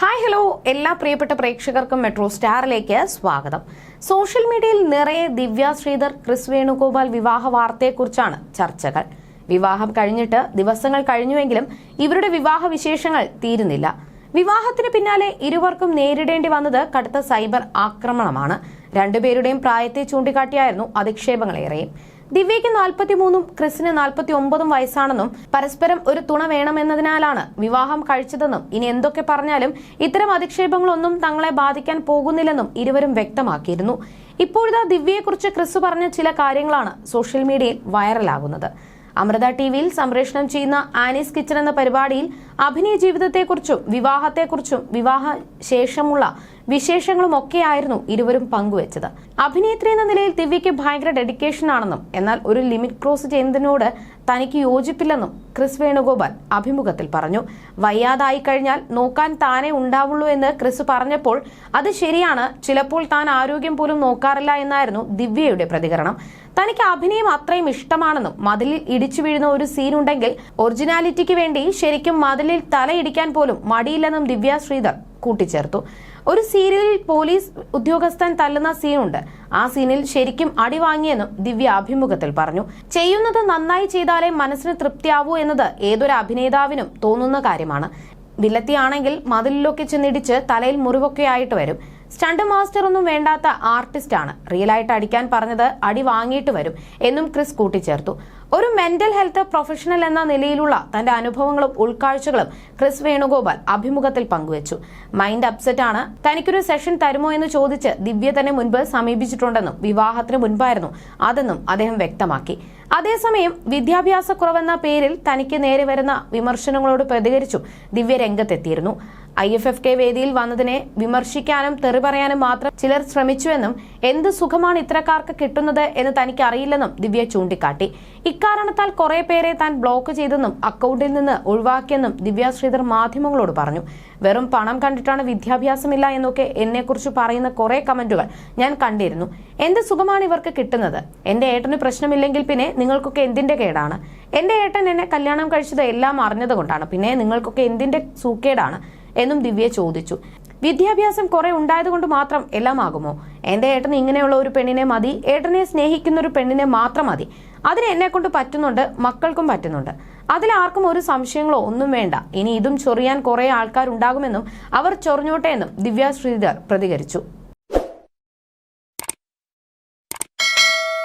Hi hello എല്ലാ പ്രിയപ്പെട്ട പ്രേക്ഷകർക്കും മെട്രോ സ്റ്റാറിലേക്ക് സ്വാഗതം. സോഷ്യൽ മീഡിയയിൽ നിറയെ ദിവ്യ ശ്രീധർ ക്രിസ് വേണുഗോപാൽ വിവാഹ വാർത്തയെക്കുറിച്ചാണ് ചർച്ചകൾ. വിവാഹം കഴിഞ്ഞിട്ട് ദിവസങ്ങൾ കഴിഞ്ഞുവെങ്കിലും ഇവരുടെ വിവാഹ വിശേഷങ്ങൾ തീരുന്നില്ല. വിവാഹത്തിന് പിന്നാലെ ഇരുവർക്കും നേരിടേണ്ടി വന്നത് കടുത്ത സൈബർ ആക്രമണമാണ്. രണ്ടുപേരുടെയും പ്രായത്തെ ചൂണ്ടിക്കാട്ടിയായിരുന്നു അധിക്ഷേപങ്ങളേറെയും. ദിവ്യയ്ക്ക് നാൽപ്പത്തിമൂന്നും ക്രിസിന് നാൽപ്പത്തി ഒമ്പതും വയസ്സാണെന്നും പരസ്പരം ഒരു തുണ വേണമെന്നതിനാലാണ് വിവാഹം കഴിച്ചതെന്നും ഇനി എന്തൊക്കെ പറഞ്ഞാലും ഇത്തരം അധിക്ഷേപങ്ങളൊന്നും തങ്ങളെ ബാധിക്കാൻ പോകുന്നില്ലെന്നും ഇരുവരും വ്യക്തമാക്കിയിരുന്നു. ഇപ്പോഴത്തെ ദിവ്യയെക്കുറിച്ച് ക്രിസ് പറഞ്ഞ ചില കാര്യങ്ങളാണ് സോഷ്യൽ മീഡിയയിൽ വൈറലാകുന്നത്. അമൃത ടി വിയിൽ സംപ്രേഷണം ചെയ്യുന്ന ആനീസ് കിച്ചൺ എന്ന പരിപാടിയിൽ അഭിനയ ജീവിതത്തെക്കുറിച്ചും വിവാഹത്തെക്കുറിച്ചും വിവാഹ ശേഷമുള്ള വിശേഷങ്ങളും ഒക്കെയായിരുന്നു ഇരുവരും പങ്കുവച്ചത്. അഭിനേത്രി എന്ന നിലയിൽ ദിവ്യയ്ക്ക് ഭയങ്കര ഡെഡിക്കേഷൻ ആണെന്നും എന്നാൽ ഒരു ലിമിറ്റ് ക്രോസ് ചെയ്യുന്നതിനോട് തനിക്ക് യോജിപ്പില്ലെന്നും ക്രിസ് വേണുഗോപാൽ അഭിമുഖത്തിൽ പറഞ്ഞു. വയ്യാതായി കഴിഞ്ഞാൽ നോക്കാൻ താനേ ഉണ്ടാവുള്ളൂ എന്ന് ക്രിസ് പറഞ്ഞപ്പോൾ അത് ശരിയാണ് ചിലപ്പോൾ താൻ ആരോഗ്യം പോലും നോക്കാറില്ല എന്നായിരുന്നു ദിവ്യയുടെ പ്രതികരണം. തനിക്ക് അഭിനയം അത്രയും ഇഷ്ടമാണെന്നും മതിലിൽ ഇടിച്ചു വീഴുന്ന ഒരു സീൻ ഉണ്ടെങ്കിൽ ഒറിജിനാലിറ്റിക്ക് വേണ്ടി ശരിക്കും മതിലിൽ തലയിടിക്കാൻ പോലും മടിയില്ലെന്നും ദിവ്യ ശ്രീധർ കൂട്ടിച്ചേർത്തു. ഒരു സീരിയലിൽ പോലീസ് ഉദ്യോഗസ്ഥൻ തല്ലുന്ന സീനുണ്ട്. ആ സീനിൽ ശരിക്കും അടി വാങ്ങിയെന്നും ദിവ്യ അഭിമുഖത്തിൽ പറഞ്ഞു. ചെയ്യുന്നത് നന്നായി ചെയ്താലേ മനസ്സിന് തൃപ്തിയാവൂ എന്നത് ഏതൊരു അഭിനേതാവിനും തോന്നുന്ന കാര്യമാണ്. വില്ലത്തിയാണെങ്കിൽ മതിലിലൊക്കെ ചെന്നിടിച്ച് തലയിൽ മുറിവൊക്കെ ആയിട്ട് വരും. സ്റ്റണ്ട് മാസ്റ്റർ ഒന്നും വേണ്ടാത്ത ആർട്ടിസ്റ്റാണ്. റിയലായിട്ട് അടിക്കാൻ പറഞ്ഞത് അടി വാങ്ങിയിട്ട് വരും എന്നും ക്രിസ് കൂട്ടിച്ചേർത്തു. ഒരു മെന്റൽ ഹെൽത്ത് പ്രൊഫഷണൽ എന്ന നിലയിലുള്ള തന്റെ അനുഭവങ്ങളും ഉൾക്കാഴ്ചകളും ക്രിസ് വേണുഗോപാൽ അഭിമുഖത്തിൽ പങ്കുവച്ചു. മൈൻഡ് അപ്സെറ്റ് ആണ് തനിക്കൊരു സെഷൻ തരുമോ എന്ന് ചോദിച്ച് ദിവ്യ തന്നെ മുൻപ് സമീപിച്ചിട്ടുണ്ടെന്നും വിവാഹത്തിന് മുൻപായിരുന്നു അതെന്നും അദ്ദേഹം വ്യക്തമാക്കി. അതേസമയം വിദ്യാഭ്യാസക്കുറവെന്ന പേരിൽ തനിക്ക് നേരെ വരുന്ന വിമർശനങ്ങളോട് പ്രതികരിച്ചു ദിവ്യ രംഗത്തെത്തിയിരുന്നു. ഐ എഫ് എഫ് കെ വേദിയിൽ വന്നതിനെ വിമർശിക്കാനും തെറി പറയാനും മാത്രം ചിലർ ശ്രമിച്ചുവെന്നും എന്ത് സുഖമാണ് ഇത്തരക്കാർക്ക് കിട്ടുന്നത് എന്ന് തനിക്ക് അറിയില്ലെന്നും ദിവ്യ ചൂണ്ടിക്കാട്ടി. ഇക്കാരണത്താൽ കുറെ പേരെ താൻ ബ്ലോക്ക് ചെയ്തെന്നും അക്കൗണ്ടിൽ നിന്ന് ഒഴിവാക്കിയെന്നും ദിവ്യ ശ്രീധർ മാധ്യമങ്ങളോട് പറഞ്ഞു. വെറും പണം കണ്ടിട്ടാണ് വിദ്യാഭ്യാസമില്ല എന്നൊക്കെ എന്നെക്കുറിച്ച് പറയുന്ന കുറെ കമന്റുകൾ ഞാൻ കണ്ടിരുന്നു. എന്ത് സുഖമാണ് ഇവർക്ക് കിട്ടുന്നത്? എന്റെ ഏട്ടന് പ്രശ്നമില്ലെങ്കിൽ പിന്നെ നിങ്ങൾക്കൊക്കെ എന്തിന്റെ കേടാണ്? എന്റെ ഏട്ടൻ എന്നെ കല്യാണം കഴിച്ചത് എല്ലാം അറിഞ്ഞതുകൊണ്ടാണ്. പിന്നെ നിങ്ങൾക്കൊക്കെ എന്തിന്റെ സൂക്കേടാണ്? എന്നും ദിവ്യ ചോദിച്ചു. വിദ്യാഭ്യാസം കുറെ ഉണ്ടായതുകൊണ്ട് മാത്രം എല്ലാം ആകുമോ എന്റെ ഏട്ടന് ഇങ്ങനെയുള്ള ഒരു പെണ്ണിനെ മതി ഏട്ടനെ സ്നേഹിക്കുന്ന ഒരു പെണ്ണിനെ മാത്രം മതി. അതിന് എന്നെ കൊണ്ട് പറ്റുന്നുണ്ട് മക്കൾക്കും പറ്റുന്നുണ്ട്. അതിൽ ആർക്കും ഒരു സംശയങ്ങളോ ഒന്നും വേണ്ട. ഇനി ഇതും ചൊറിയാൻ കുറെ ആൾക്കാരുണ്ടാകുമെന്നും അവർ ചൊറിഞ്ഞോട്ടെ എന്നും ദിവ്യ ശ്രീധർ പ്രതികരിച്ചു.